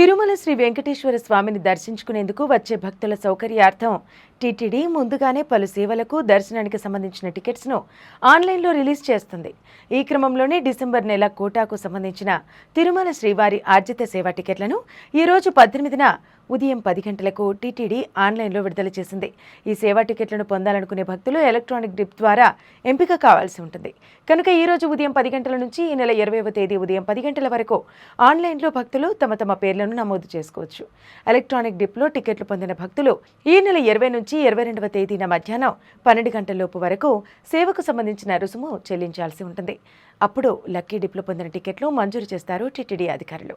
తిరుమల శ్రీ వెంకటేశ్వర స్వామిని దర్శించుకునేందుకు వచ్చే భక్తుల సౌకర్యార్థం టీటీడీ ముందుగానే పలు సేవలకు దర్శనానికి సంబంధించిన టికెట్స్ను ఆన్లైన్లో రిలీజ్ చేస్తుంది. ఈ క్రమంలోనే డిసెంబర్ నెల కోటాకు సంబంధించిన తిరుమల శ్రీవారి ఆర్జిత సేవ టికెట్లను ఈ రోజు పద్దెనిమిదిన ఉదయం పది గంటలకు టీటీడీ ఆన్లైన్లో విడుదల చేసింది. ఈ సేవా టికెట్లను పొందాలనుకునే భక్తులు ఎలక్ట్రానిక్ డిప్ ద్వారా ఎంపిక కావాల్సి ఉంటుంది. కనుక ఈ రోజు ఉదయం పది గంటల నుంచి ఈ నెల ఇరవైవ తేదీ ఉదయం పది గంటల వరకు ఆన్లైన్లో భక్తులు తమ తమ పేర్లను నమోదు చేసుకోవచ్చు. ఎలక్ట్రానిక్ డిప్లో టికెట్లు పొందిన భక్తులు ఈ నెల ఇరవై నుంచి ఇరవై రెండవ తేదీన మధ్యాహ్నం పన్నెండు గంటల లోపు వరకు సేవకు సంబంధించిన రుసుము చెల్లించాల్సి ఉంటుంది. అప్పుడు లక్కీ డిప్లో పొందిన టికెట్లు మంజూరు చేస్తారు టీటీడీ అధికారులు.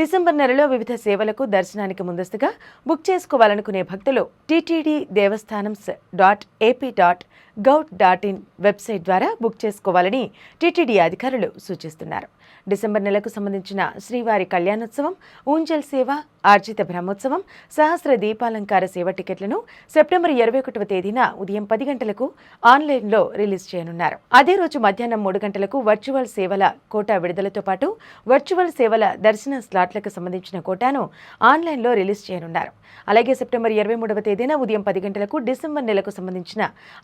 డిసెంబర్ నెలలో వివిధ సేవలకు దర్శనానికి ముందస్తుగా బుక్ చేసుకోవాలనుకునే భక్తులు TTD devasthanams dot AP dot gov dot in website ద్వారా బుక్ చేసుకోవాలని టీటీడీ అధికారులు సూచిస్తున్నారు. డిసెంబర్ నెలకు సంబంధించిన శ్రీవారి కళ్యాణోత్సవం ఊంజల్ సేవ ఆర్జిత బ్రహ్మోత్సవం సహస్ర దీపాలంకార సేవ టికెట్లను సెప్టెంబర్ ఇరవై ఒకటవ తేదీన ఉదయం పది గంటలకు ఆన్లైన్లో రిలీజ్ చేయనున్నారు. అదే రోజు మధ్యాహ్నం మూడు గంటలకు వర్చువల్ సేవల కోటా విడుదలతో పాటు వర్చువల్ సేవల దర్శన స్లాట్లకు సంబంధించిన కోటాను ఆన్లైన్లో రిలీజ్ చేయనున్నారు. అలాగే సెప్టెంబర్ ఇరవై మూడవ తేదీన ఉదయం పది గంటలకు డిసెంబర్ నెలకు సంబంధించిన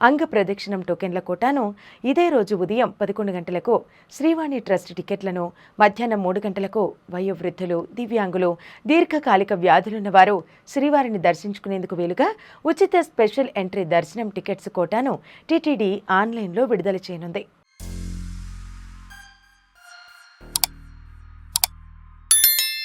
అంగ ప్రదక్షిణం టోకెన్ల కోటాను ఇదే రోజు ఉదయం పదకొండు గంటలకు శ్రీవాణి ట్రస్ట్ టికెట్లను మధ్యాహ్నం మూడు గంటలకు వయోవృద్ధులు దివ్యాంగులు దీర్ఘకాలిక వ్యాధులున్న వారు శ్రీవారిని దర్శించుకునేందుకు వీలుగా ఉచిత స్పెషల్ ఎంట్రీ దర్శనం టికెట్స్ కోటాను టీటీడీ ఆన్లైన్లో విడుదల చేయనుంది.